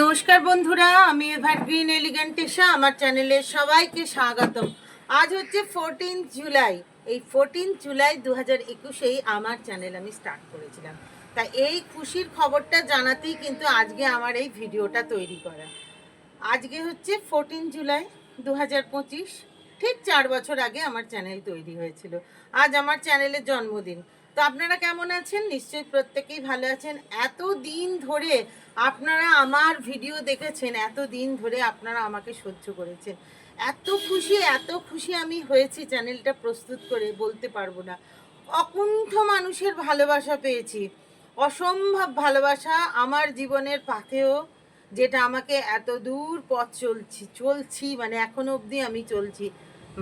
নমস্কার বন্ধুরা, আমি এভার এভারগ্রিন এলিগেন্টেশা আমার চ্যানেলে সবাইকে স্বাগতম। আজ হচ্ছে ফোরটিন জুলাই এই ফোরটিন জুলাই দু হাজার একুশেই আমার চ্যানেল আমি স্টার্ট করেছিলাম। তা এই খুশির খবরটা জানাতেই কিন্তু আজকে আমার এই ভিডিওটা তৈরি করা। আজকে হচ্ছে ফোরটিন জুলাই দু হাজার পঁচিশ। ঠিক চার বছর আগে আমার চ্যানেল তৈরি হয়েছিল। আজ আমার চ্যানেলের জন্মদিন। তো আপনারা কেমন আছেন? নিশ্চয়ই প্রত্যেকেই ভালো আছেন। এত দিন ধরে আপনারা আমার ভিডিও দেখেছেন এত দিন ধরে আপনারা আমাকে সহ্য করেছেন। এত খুশি এত খুশি আমি হয়েছি চ্যানেলটা প্রস্তুত করে, বলতে পারব না। অকুণ্ঠ মানুষের ভালোবাসা পেয়েছি। অসম্ভব ভালোবাসা আমার জীবনের পাথেও যেটা আমাকে এত দূর পথ চলছি চলছি মানে এখনও অবধি আমি চলছি।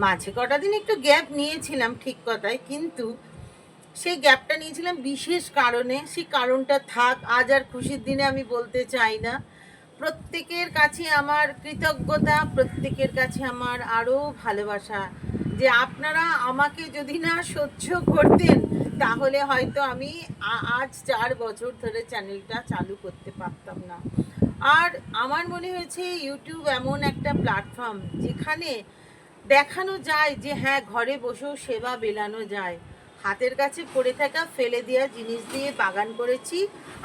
মাঝে কটা দিন একটু গ্যাপ নিয়েছিলাম ঠিক কথায়, কিন্তু সেই গ্যাপটা নিয়েছিলাম বিশেষ কারণে, সেই কারণটা থাক, আজ আর খুশির দিনে আমি বলতে চাই না। প্রত্যেকের কাছে আমার কৃতজ্ঞতা, প্রত্যেকের কাছে আমার আরও ভালোবাসা যে আপনারা আমাকে যদি না সহ্য করতেন, তাহলে হয়তো আমি আজ চার বছর ধরে চ্যানেলটা চালু করতে পারতাম না। আর আমার মনে হয়েছে ইউটিউব এমন একটা প্ল্যাটফর্ম যেখানে দেখানো যায় যে হ্যাঁ ঘরে বসেও সেবা বেলানো যায়। হাতের কাছে পড়ে থাকা ফেলে দেওয়া জিনিস দিয়ে বাগান করেছি।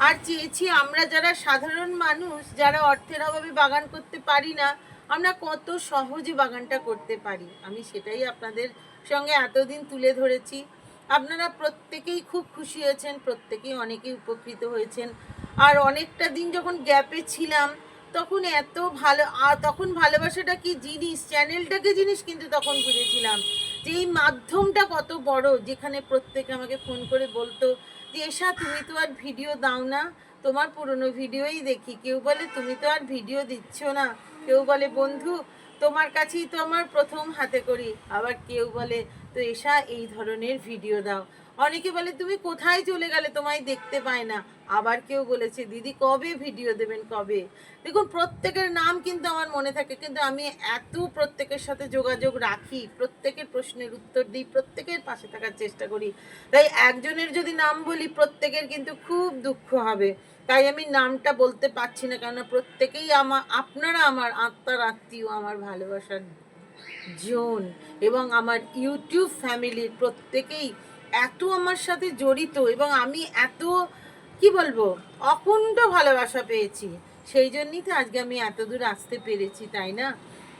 আর চেয়েছি আমরা যারা সাধারণ মানুষ, যারা অর্থের অভাবে বাগান করতে পারি না, আমরা কত সহজে বাগানটা করতে পারি। আমি সেটাই আপনাদের সঙ্গে এতদিন তুলে ধরেছি। আপনারা প্রত্যেকেই খুব খুশি হয়েছেন, প্রত্যেকেই অনেকেই উপকৃত হয়েছেন। আর অনেকটা দিন যখন গ্যাপে ছিলাম, তখন এত ভালো তখন ভালোবাসাটা কি জিনিস? চ্যানেলটাকে জিনিস কিন্তু তখন বুঝেছিলাম যে এই মাধ্যমটা কত বড় যেখানে প্রত্যেকে আমাকে ফোন করে বলতো, যে এসা তুমি তো আর ভিডিও দাও না। তোমার পুরনো ভিডিওই দেখি। কেউ বলে, তুমি তো আর ভিডিও দিচ্ছ না। কেউ বলে, বন্ধু, তোমার কাছেই তো আমার প্রথম হাতে করি। আবার কেউ বলে, তো এসা এই ধরনের ভিডিও দাও। অনেকে বলে, তুমি কোথায় চলে গেলে? তোমায় দেখতে পায় না। আবার কেউ বলেছে, দিদি, কবে ভিডিও দেবেন? কবে? দেখুন, প্রত্যেকের নাম কিন্তু আমার মনে থাকে, কিন্তু আমি এত প্রত্যেকের সাথে যোগাযোগ রাখি, প্রত্যেকের প্রশ্নের উত্তর দিই, প্রত্যেকের পাশে থাকার চেষ্টা করি। তাই একজনের যদি নাম বলি, প্রত্যেকের কিন্তু খুব দুঃখ হবে। তাই আমি নামটা বলতে পারছি না, কেননা প্রত্যেকেই আমার আপনারা আমার আত্মার আত্মীয়, আমার ভালোবাসার জোন এবং আমার ইউটিউব ফ্যামিলির প্রত্যেকেই এত আমার সাথে জড়িত এবং আমি এত, কি বলব অকুণ্ঠ ভালোবাসা পেয়েছি। সেই জন্যই তো আজকে আমি এত দূর আসতে পেরেছি, তাই না?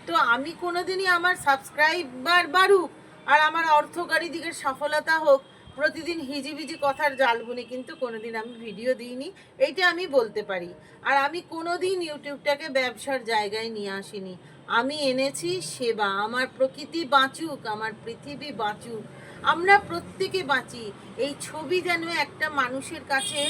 তো আমি কোনোদিনই আমার সাবস্ক্রাইবার বাড়ুক আর আমার অর্থকারী দিকের সফলতা হোক, প্রতিদিন হিজিবিজি কথার জাল বুনে কিন্তু কোনোদিন আমি ভিডিও দিইনি, এইটা আমি বলতে পারি। আর আমি কোনোদিন ইউটিউবটাকে ব্যবসার জায়গায় নিয়ে আসিনি। আমি এনেছি সেবা, আমার প্রকৃতি বাঁচুক, আমার পৃথিবী বাঁচুক। আমরা প্রত্যেকে বাঁচি। এই ছবি যেন একটা মানুষের কাছে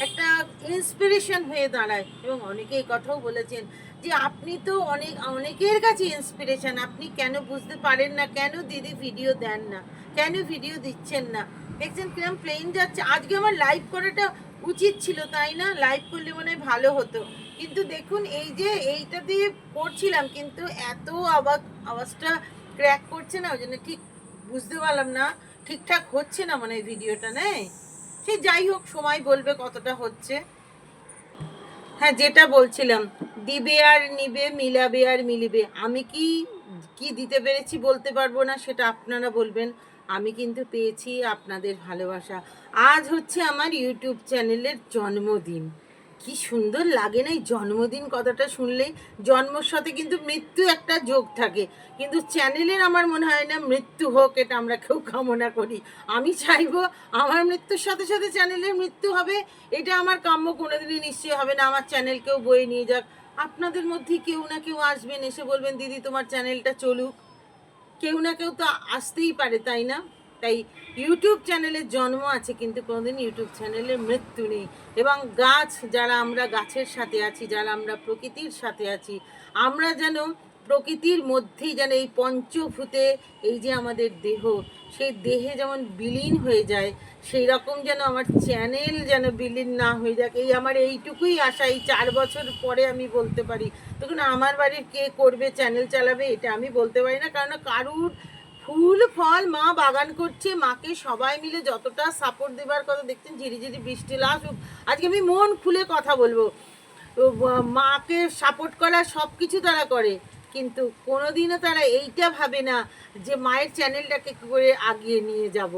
একটা ইন্সপিরেশন হয়ে দাঁড়ায়। এবং অনেকে এই কথাও বলেছেন যে, আপনি তো অনেক, অনেকের কাছে ইন্সপিরেশন আপনি কেন বুঝতে পারেন না? কেন দিদি ভিডিও দেন না? কেন ভিডিও দিচ্ছেন না? দেখছেন কিরম প্লেন যাচ্ছে। আজকে আমার লাইভ করাটা উচিত ছিল, তাই না? লাইভ করলে মনে হয় ভালো হতো। কিন্তু দেখুন, এই যে এইটা দিয়ে করছিলাম, কিন্তু এত আওয়াজ, আওয়াজটা ক্র্যাক করছে না, ওই জন্য ঠিক বুঝতে পারলাম না, ঠিকঠাক হচ্ছে না মানে ভিডিওটা, নেই? সে যাই হোক, সময় বলবে কতটা হচ্ছে। হ্যাঁ যেটা বলছিলাম, দিবে আর নিবে, মিলাবে আর মিলিবে, আমি কি কি দিতে পেরেছি বলতে পারব না, সেটা আপনারা বলবেন। আমি কিন্তু পেয়েছি আপনাদের ভালোবাসা। আজ হচ্ছে আমার ইউটিউব চ্যানেলের জন্মদিন। কি সুন্দর লাগে না এই জন্মদিন কথাটা শুনলেই। জন্মর সাথে কিন্তু মৃত্যু একটা যোগ থাকে। কিন্তু চ্যানেলের আমার মনে হয় না মৃত্যু হোক এটা আমরা কেউ কামনা করি। আমি চাইব আমার মৃত্যুর সাথে সাথে চ্যানেলের মৃত্যু হবে। এটা আমার কাম্য, কোনোদিনই নিশ্চয়ই হবে না। আমার চ্যানেলকেও বয়ে নিয়ে যাক। আপনাদের মধ্যে কেউ না কেউ আসবেন, এসে বলবেন, দিদি, তোমার চ্যানেলটা চলুক। কেউ না কেউ তো আসতেই পারে, তাই না? তাই ইউটিউব চ্যানেলের জন্ম আছে, কিন্তু কোনোদিন ইউটিউব চ্যানেলের মৃত্যু নেই। এবং গাছ, যারা আমরা গাছের সাথে আছি, যারা আমরা প্রকৃতির সাথে আছি, আমরা যেন প্রকৃতির মধ্যেই যেন এই পঞ্চভূতে, এই যে আমাদের দেহ, সেই দেহে যেমন বিলীন হয়ে যায় সেই রকম যেন আমার চ্যানেল যেন বিলীন না হয়ে যাক। এই আমার এইটুকুই আশা, এই চার বছর পরে আমি বলতে পারি। তখন আমার বাড়ির কে করবে চ্যানেল চালাবে, এটা আমি বলতে পারি না কারণ কারুর ফুল, ফল মা বাগান করছে, মাকে সবাই মিলে যতটা সাপোর্ট দেবার কথা দেখছেন ঝিরিঝিরি বৃষ্টি লাসুক আজকে আমি মন খুলে কথা বলব। মাকে সাপোর্ট করা সব কিছু তারা করে, কিন্তু কোনোদিনও তারা এইটা ভাবে না যে মায়ের চ্যানেলটাকে কী করে আগিয়ে নিয়ে যাব।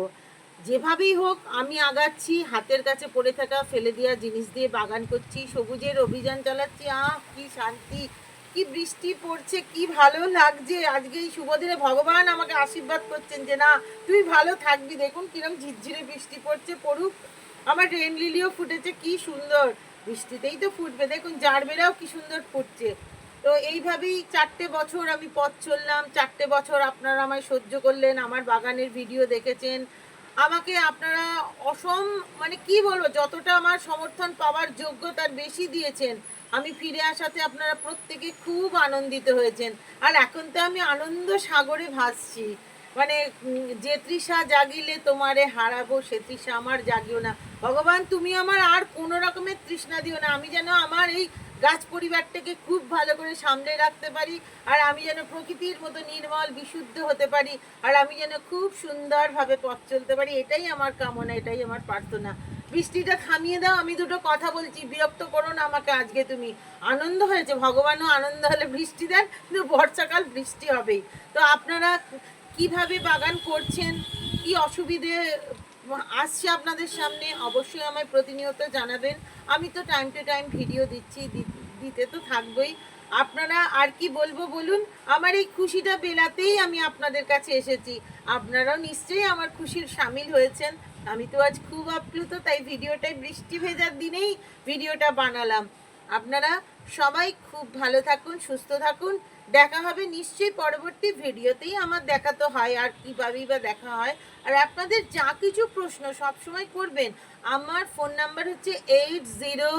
যেভাবেই হোক, আমি আগাচ্ছি, হাতের কাছে পড়ে থাকা, ফেলে দেওয়া জিনিস দিয়ে বাগান করছি, সবুজের অভিযান চালাচ্ছি, আহ, কি শান্তি। কি বৃষ্টি পড়ছে, কি ভালো লাগছে? আজকে এই শুভ দিনে ভগবান আমাকে আশীর্বাদ করছেন যে, না, তুই ভালো থাকবি। দেখুন কিরম ঝিরঝিরে বৃষ্টি পড়ছে, পড়ুক। আমার রেন লিলিও ফুটেছে, কি সুন্দর। বৃষ্টিতেই তো ফুটবে। দেখুন, জারবেরাও কি সুন্দর ফুটছে। তো এইভাবেই চারটে বছর আমি পথ চললাম। চারটে বছর আপনারা আমায় সহ্য করলেন, আমার বাগানের ভিডিও দেখেছেন। আমাকে আপনারা অসম মানে কি বলব? যতটা আমার সমর্থন পাওয়ার যোগ্য, তার বেশি দিয়েছেন। আমি ফিরে আসাতে আপনারা প্রত্যেকে খুব আনন্দিত হয়েছেন। আর এখন তো আমি আনন্দ সাগরে ভাসছি। মানে যে তৃষা জাগিলে তোমারে হারাবো, সে তৃষা আমার জাগিও না। ভগবান, তুমি আমার আর কোনো রকমের তৃষ্ণা দিও না। আমি যেন আমার এই গাছ পরিবারটাকে খুব ভালো করে সামলে রাখতে পারি, আর আমি যেন প্রকৃতির মতো নির্মল, বিশুদ্ধ হতে পারি, আর আমি যেন খুব সুন্দরভাবে পথ চলতে পারি। এটাই আমার কামনা, এটাই আমার প্রার্থনা। বৃষ্টিটা থামিয়ে দাও, আমি দুটো কথা বলছি, বিরক্ত করো না আমাকে আজকে তুমি। আনন্দ হয়েছে, ভগবানও আনন্দ হলে বৃষ্টি দেন, কিন্তু বর্ষাকাল বৃষ্টি হবেই। তো আপনারা কীভাবে বাগান করছেন, কি অসুবিধে আসছে আপনাদের সামনে, অবশ্যই আমায় প্রতিনিয়ত জানাবেন। আমি তো টাইম টু টাইম ভিডিও দিচ্ছি দিতে তো থাকবই। আপনারা আর কি বলব বলুন, আমার এই খুশিটা বেলাতেই আমি আপনাদের কাছে এসেছি। আপনারাও নিশ্চয়ই আমার খুশির সামিল হয়েছেন। আমি তো আজ খুব আপ্লুত, তাই ভিডিওটাই বৃষ্টি ভেজার দিনেই ভিডিওটা বানালাম। আপনারা সবাই খুব ভালো থাকুন, সুস্থ থাকুন। দেখা হবে নিশ্চয়ই পরবর্তী ভিডিওতেই। আমার দেখা তো হয়, আর কীভাবেই বা দেখা হয়। আর আপনাদের যা কিছু প্রশ্ন সব সময় করবেন, আমার ফোন নাম্বার হচ্ছে eight zero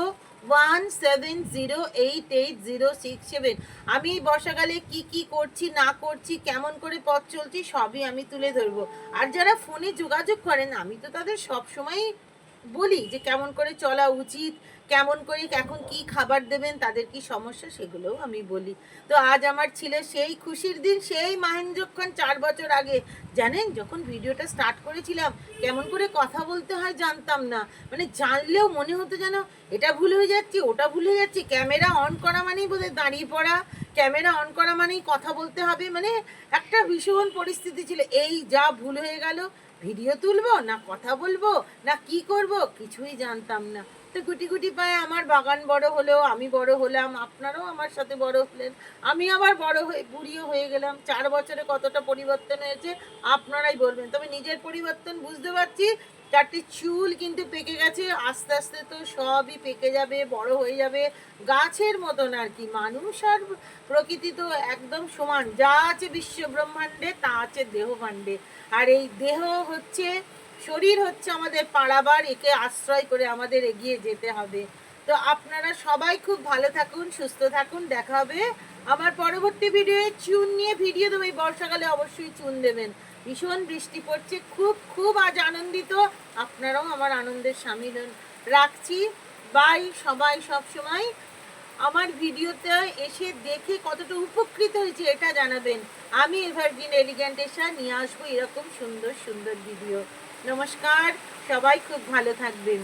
one seven zero eight eight zero six seven আমি বর্ষাকালে কি কি করছি, না করছি, কেমন করে পথ চলছি, সবই আমি তুলে ধরবো। আর যারা ফোনে যোগাযোগ করেন, আমি তো তাদের সব সময় বলি যে কেমন করে চলা উচিত, কেমন করে এখন কি খাবার দেবেন, তাদের কি সমস্যা সেগুলোও আমি বলি। তো আজ আমার ছিল সেই খুশির দিন, সেই মাহেন্দ্রক্ষণ চার বছর আগে। জানেন, যখন ভিডিওটা স্টার্ট করেছিলাম, কেমন করে কথা বলতে হয় জানতাম না। মানে জানলেও মনে হতো যেন এটা ভুল হয়ে যাচ্ছে, ওটা ভুল হয়ে যাচ্ছে। ক্যামেরা অন করা মানেই বোধহয় দাঁড়িয়ে পড়া, ক্যামেরা অন করা মানেই কথা বলতে হবে। মানে একটা ভীষণ পরিস্থিতি ছিল। এই যা ভুল হয়ে গেল ভিডিও তুলবো না কথা বলব, না কি করব কিছুই জানতাম না। তো গুটি গুটি পায়ে আমার বাগান বড় হলো, আমি বড় হলাম, আপনারাও আমার সাথে বড় হলেন। আমি আবার বড় হয়ে, বুড়িও হয়ে গেলাম। চার বছরে কতটা পরিবর্তন হয়েছে, আপনারাই বলবেন। তবে নিজের পরিবর্তন বুঝতে পারছি চারটি চুল কিন্তু পেকে গেছে, আস্তে আস্তে তো সবই পেকে যাবে, বড় হয়ে যাবে। গাছের মতন আর কি, মানুষ আর প্রকৃতি তো একদম সমান। যা আছে বিশ্ব ব্রহ্মাণ্ডে, তা আছে দেহ ভাণ্ডে আর এই দেহ হচ্ছে, শরীর হচ্ছে আমাদের পাড়াবার একে আশ্রয় করে আমাদের এগিয়ে যেতে হবে। তো আপনারা সবাই খুব ভালো থাকুন, সুস্থ থাকুন, দেখা হবে আমার পরবর্তী ভিডিওয়ে চুন নিয়ে ভিডিও দেবো, এই বর্ষাকালে অবশ্যই চুন দেবেন। ভীষণ বৃষ্টি পড়ছে, খুব খুব আজ আনন্দিত। আপনারাও আমার আনন্দের সামিল রাখছি। বাই, সবাই সব সময়। আমার ভিডিওতে এসে দেখে কতটা উপকৃত হয়েছে এটা জানাবেন। আমি এভারগ্রিন এলিগ্যান্ট এসা নিয়ে আসব এরকম সুন্দর সুন্দর ভিডিও। নমস্কার, সবাই খুব ভালো থাকবেন।